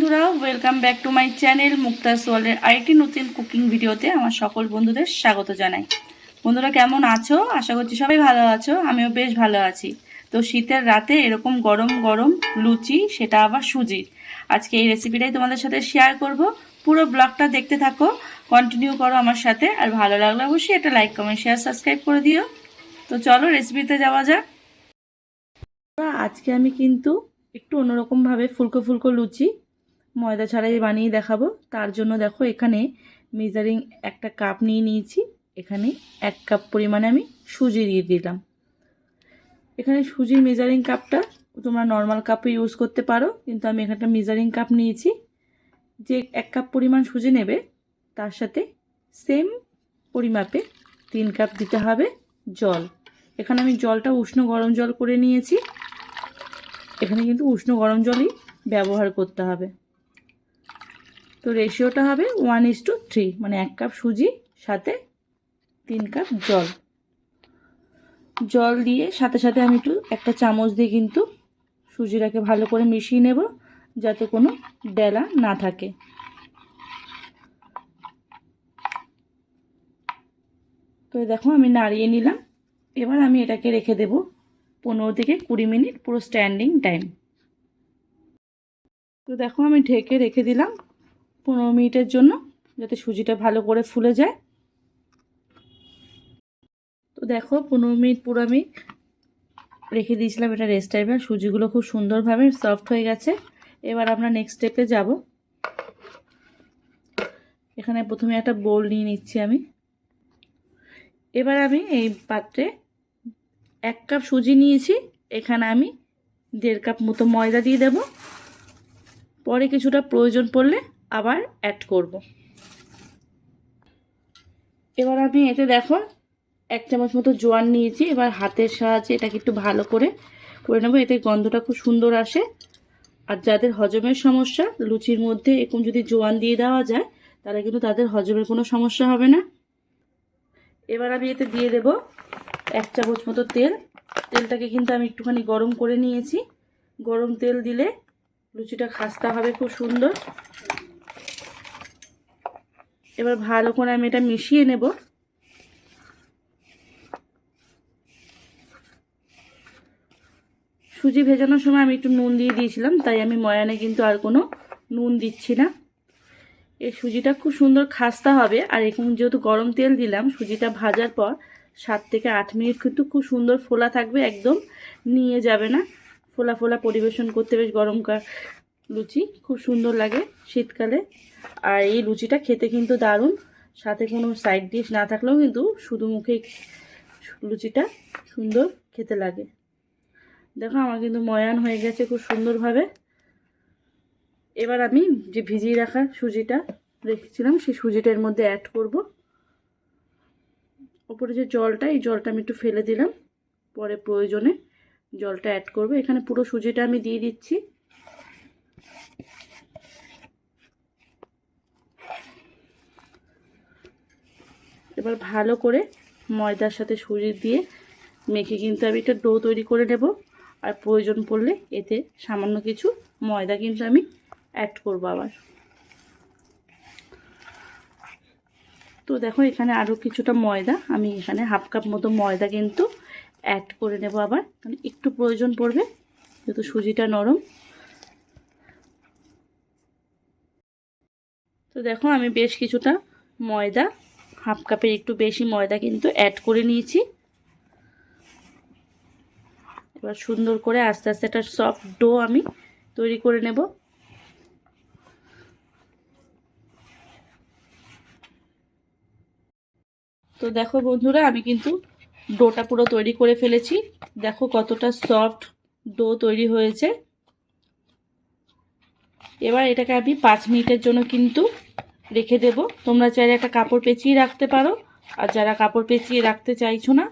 বন্ধুরা welcome back to my channel Mukta সোয়ালের আরেকটি নতুন কুকিং ভিডিওতে আমার সকল বন্ধুদের স্বাগত জানাই। বন্ধুরা, কেমন আছো? আশা করছি সবাই ভালো আছো, আমিও বেশ ভালো আছি। তো শীতের রাতে এরকম গরম গরম লুচি, সেটা আবার সুজির আজকে এই রেসিপিটাই তোমাদের সাথে শেয়ার করব। পুরো ব্লগটা দেখতে থাকো কন্টিনিউ করো আমার সাথে, আর ভালো লাগলে অবশ্যই এটা লাইক কমেন্ট শেয়ার সাবস্ক্রাইব করে দিও। তো চলো রেসিপিতে যাওয়া যাক। আজকে আমি কিন্তু একটু অন্যরকমভাবে ফুলকো ফুলকো লুচি ময়দা ছাড়াই বানিয়ে দেখাবো। তার জন্য দেখো এখানে মেজারিং একটা কাপ নিয়ে নিয়েছি। এখানে এক কাপ পরিমাণে আমি সুজি দিয়ে দিলাম। এখানে সুজির মেজারিং কাপটা তোমরা নর্মাল কাপে ইউজ করতে পারো। কিন্তু আমি এখানটা মেজারিং কাপ নিয়েছি। যে এক কাপ পরিমাণ সুজি নেবে, তার সাথে সেম পরিমাপে তিন কাপ দিতে হবে জল। এখানে আমি জলটা উষ্ণ গরম জল করে নিয়েছি। এখানে কিন্তু উষ্ণ গরম জলই ব্যবহার করতে হবে। তো রেশিওটা হবে ওয়ান ইস টু থ্রি মানে এক কাপ সুজি, সাথে তিন কাপ জল। জল দিয়ে সাথে সাথে আমি একটু একটা চামচ দিয়ে কিন্তু সুজিটাকে ভালো করে মিশিয়ে নেব, যাতে কোনো ডেলা না থাকে। তো দেখো আমি নাড়িয়ে নিলাম। এবার আমি এটাকে রেখে দেব পনেরো থেকে কুড়ি মিনিট, পুরো স্ট্যান্ডিং টাইম তো দেখো আমি ঢেকে রেখে দিলাম। পনেরো মিনিটের জন্য যাতে সুজিটা ভালো করে ফুলে যায়। তো দেখো, পনেরো মিনিট পুরো আমি রেখে দিয়েছিলাম এটা রেস্ট টাইমে সুজিগুলো খুব সুন্দরভাবে সফট হয়ে গেছে। এবার আমরা নেক্সট স্টেপে যাব। এখানে প্রথমে একটা বোল নিয়ে নিচ্ছি আমি। এবার আমি এই পাত্রে এক কাপ সুজি নিয়েছি। এখানে আমি দেড় কাপ মতো ময়দা দিয়ে দেব। পরে কিছুটা প্রয়োজন পড়লে আবার অ্যাড করব। এবার আমি এতে দেখো, এক চামচ মতো জোয়ান নিয়েছি। এবার হাতের সাহায্যে এটাকে একটু ভালো করে করে নেব। এতে গন্ধটা খুব সুন্দর আসে। আর যাদের হজমের সমস্যা, লুচির মধ্যে এরকম যদি জোয়ান দিয়ে দেওয়া যায়, তাহলে কিন্তু তাদের হজমের কোনো সমস্যা হবে না। এবার আমি এতে দিয়ে দেব এক চামচ মতো তেল। তেলটাকে কিন্তু আমি একটুখানি গরম করে নিয়েছি। গরম তেল দিলে লুচিটা খাস্তা হবে খুব সুন্দর। এবার ভালো করে আমি এটা মিশিয়ে নেব। সুজি ভেজানোর সময় আমি একটু নুন দিয়ে দিয়েছিলাম, তাই আমি ময়ানে কিন্তু আর কোনো নুন দিচ্ছি না। এই সুজিটা খুব সুন্দর খাস্তা হবে, আর এখন যেহেতু গরম তেল দিলাম, সুজিটা ভাজার পর সাত থেকে আট মিনিট কিন্তু খুব সুন্দর ফোলা থাকবে, একদম নিয়ে যাবে না। ফোলা ফোলা পরিবেশন করতে বেশ গরমকার লুচি, খুব সুন্দর লাগে শীতকালে। আর এই লুচিটা খেতে কিন্তু দারুণ। সাথে কোনো সাইড ডিশ না থাকলেও কিন্তু শুধু মুখে লুচিটা সুন্দর খেতে লাগে। দেখো আমার কিন্তু ময়ান হয়ে গেছে খুব সুন্দরভাবে। এবার আমি যে ভিজিয়ে রাখা সুজিটা রেখেছিলাম, সেই সুজিটার মধ্যে অ্যাড করব। ওপরে যে জলটা, এই জলটা আমি একটু ফেলে দিলাম। পরে প্রয়োজনে জলটা অ্যাড করব। এখানে পুরো সুজিটা আমি দিয়ে দিচ্ছি। এবার ভালো করে ময়দার সাথে সুজি দিয়ে মেখে কিন্তু আমি একটা ডো তৈরি করে নেব। আর প্রয়োজন পড়লে এতে সামান্য কিছু ময়দা কিন্তু আমি অ্যাড করব আবার। তো দেখো এখানে আরও কিছুটা ময়দা, আমি এখানে হাফ কাপ মতো ময়দা কিন্তু অ্যাড করে নেব আবার। কারণ একটু প্রয়োজন পড়বে, যেহেতু সুজিটা নরম। তো দেখো, আমি বেশ কিছুটা ময়দা, হাফ কাপের একটু বেশি ময়দা কিন্তু অ্যাড করে নিয়েছি। এবার সুন্দর করে আস্তে আস্তে একটা সফট ডো আমি তৈরি করে নেব। তো দেখো বন্ধুরা, আমি কিন্তু ডোটা পুরো তৈরি করে ফেলেছি। দেখো কতটা সফট ডো তৈরি হয়েছে। এবার এটাকে আমি পাঁচ মিনিটের জন্য কিন্তু রেখে দেব। তোমরা চাইলে একটা কাপড় পেঁচিয়ে রাখতে পারো, আর যারা কাপড় পেঁচিয়ে রাখতে চাইছো না,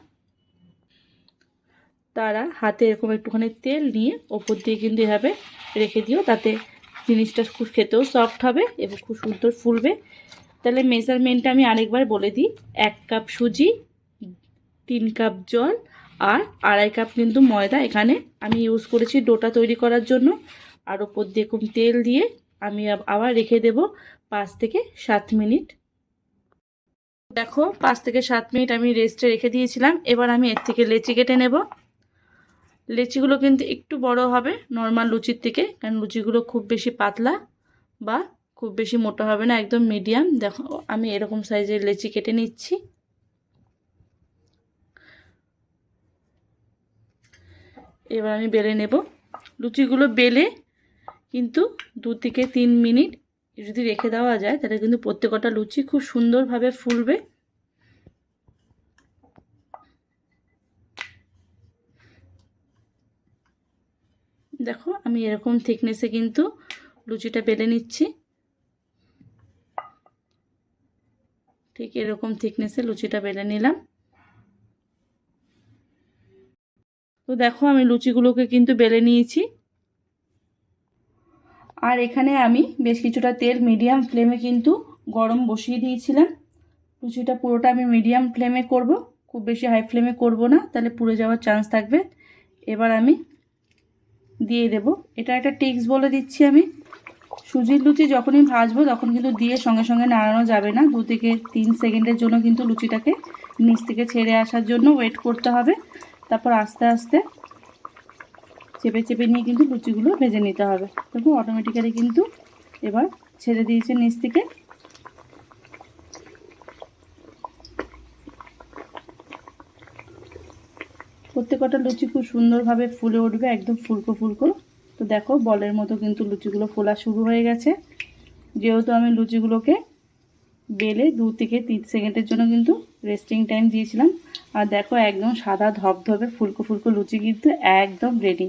তারা হাতে এরকম একটুখানি তেল নিয়ে ওপর দিয়ে কিন্তু এভাবে রেখে দিও, তাতে জিনিসটা খুব খেতেও সফট হবে এবং খুব সুন্দর ফুলবে। তাহলে মেজারমেন্টটা আমি আরেকবার বলে দিই, এক কাপ সুজি, তিন কাপ জল আর আড়াই কাপ কিন্তু ময়দা এখানে আমি ইউজ করেছি ডোটা তৈরি করার জন্য। আর ওপর দিয়ে এরকম তেল দিয়ে আমি আবার রেখে দেব পাঁচ থেকে সাত মিনিট। দেখো পাঁচ থেকে সাত মিনিট আমি রেস্টে রেখে দিয়েছিলাম। এবার আমি এর থেকে লেচি কেটে নেব। লেচিগুলো কিন্তু একটু বড় হবে নর্মাল লুচির থেকে, কারণ লুচিগুলো খুব বেশি পাতলা বা খুব বেশি মোটা হবে না, একদম মিডিয়াম দেখো, আমি এরকম সাইজের লেচি কেটে নিচ্ছি। এবার আমি বেলে নেব। লুচিগুলো বেলে কিন্তু দু থেকে তিন মিনিট যদি রেখে দেওয়া যায়, তাহলে কিন্তু প্রত্যেকটা লুচি খুব সুন্দরভাবে ফুলবে। দেখো, আমি এরকম থিকনেসে কিন্তু লুচিটা বেলে নিচ্ছি। ঠিক এরকম থিকনেসে লুচিটা বেলে নিলাম। তো দেখো, আমি লুচিগুলোকে কিন্তু বেলে নিয়েছি। আর এখানে আমি বেশ কিছুটা তেল মিডিয়াম ফ্লেমে কিন্তু গরম বসিয়ে দিয়েছিলাম। লুচিটা পুরোটা আমি মিডিয়াম ফ্লেমে করব। খুব বেশি হাই ফ্লেমে করব না, তাহলে পুড়ে যাওয়ার চান্স থাকবে। এবার আমি দিয়ে দেব। এটা একটা টিক্স বলে দিচ্ছি আমি। সুজির লুচি যখনই ভাজবো, তখন কিন্তু দিয়ে সঙ্গে সঙ্গে নাড়ানো যাবে না। দু থেকে তিন সেকেন্ডের জন্য কিন্তু লুচিটাকে নিচ থেকে ছেড়ে আসার জন্য ওয়েট করতে হবে। তারপর আস্তে আস্তে চেপে চেপে নিয়ে কিন্তু লুচিগুলো ভেজে নিতে হবে। দেখুন অটোমেটিক্যালি কিন্তু এবার ছেড়ে দিয়েছে নিচ থেকে। প্রত্যেকটা লুচি খুব সুন্দরভাবে ফুলে উঠবে, একদম ফুলকো ফুলকো। তো দেখো, বলের মতো কিন্তু লুচিগুলো ফোলা শুরু হয়ে গেছে। যেহেতু আমি লুচিগুলোকে বেলে দু থেকে তিন সেকেন্ডের জন্য কিন্তু রেস্টিং টাইম দিয়েছিলাম, আর দেখো একদম সাদা ধবধবে ফুলকো ফুলকো লুচি কিন্তু একদম রেডি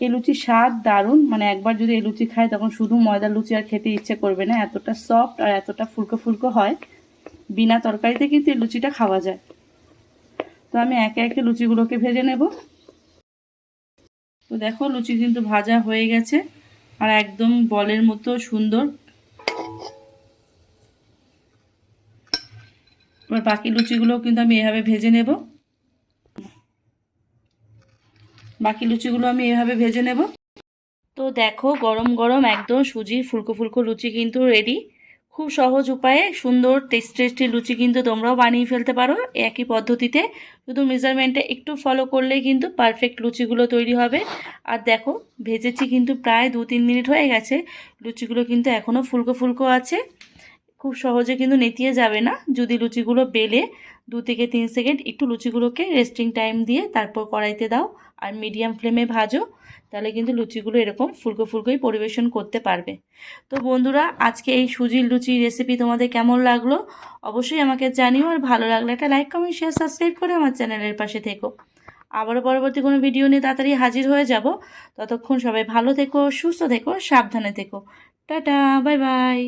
এই লুচির স্বাদ দারুণ। মানে একবার যদি এই লুচি খায়, তখন শুধু ময়দার লুচি আর খেতে ইচ্ছে করবে না, এতটা সফট আর এতটা ফুলকো ফুলকো হয়। বিনা তরকারিতে কিন্তু এই লুচিটা খাওয়া যায়। তো আমি একে একে লুচিগুলোকে ভেজে নেব। তো দেখো, লুচি কিন্তু ভাজা হয়ে গেছে আর একদম বলের মতো সুন্দর। এবার বাকি লুচিগুলোও কিন্তু আমি এভাবে ভেজে নেব। বাকি লুচিগুলো আমি এভাবে ভেজে নেব। তো দেখো, গরম গরম একদম সুজির ফুলকো ফুলকো লুচি কিন্তু রেডি খুব সহজ উপায়ে সুন্দর টেস্ট টেস্টি লুচি কিন্তু তোমরাও বানিয়ে ফেলতে পারো একই পদ্ধতিতে। শুধু মেজারমেন্টে একটু ফলো করলেই কিন্তু পারফেক্ট লুচিগুলো তৈরি হবে। আর দেখো, ভেজেছি কিন্তু প্রায় দু তিন মিনিট হয়ে গেছে। লুচিগুলো কিন্তু এখনও ফুলকো ফুলকো আছে। খুব সহজে কিন্তু নেতিয়ে যাবে না। যদি লুচিগুলো বেলে দু থেকে তিন সেকেন্ড একটু লুচিগুলোকে রেস্টিং টাইম দিয়ে তারপর কড়াইতে দাও আর মিডিয়াম ফ্লেমে ভাজো। তাহলে কিন্তু লুচিগুলো এরকম ফুলকো ফুলকোই পরিবেশন করতে পারবে। তো বন্ধুরা, আজকে এই সুজির লুচি রেসিপি তোমাদের কেমন লাগল অবশ্যই আমাকে জানিও আর ভালো লাগলে একটা লাইক কমেন্ট শেয়ার সাবস্ক্রাইব করে আমার চ্যানেলের পাশে থেকো। আবারও পরবর্তী কোনো ভিডিও নিয়ে তাড়াতাড়ি হাজির হয়ে যাব। ততক্ষণ সবাই ভালো থেকো, সুস্থ থেকো, সাবধানে থেকো। Tata bye bye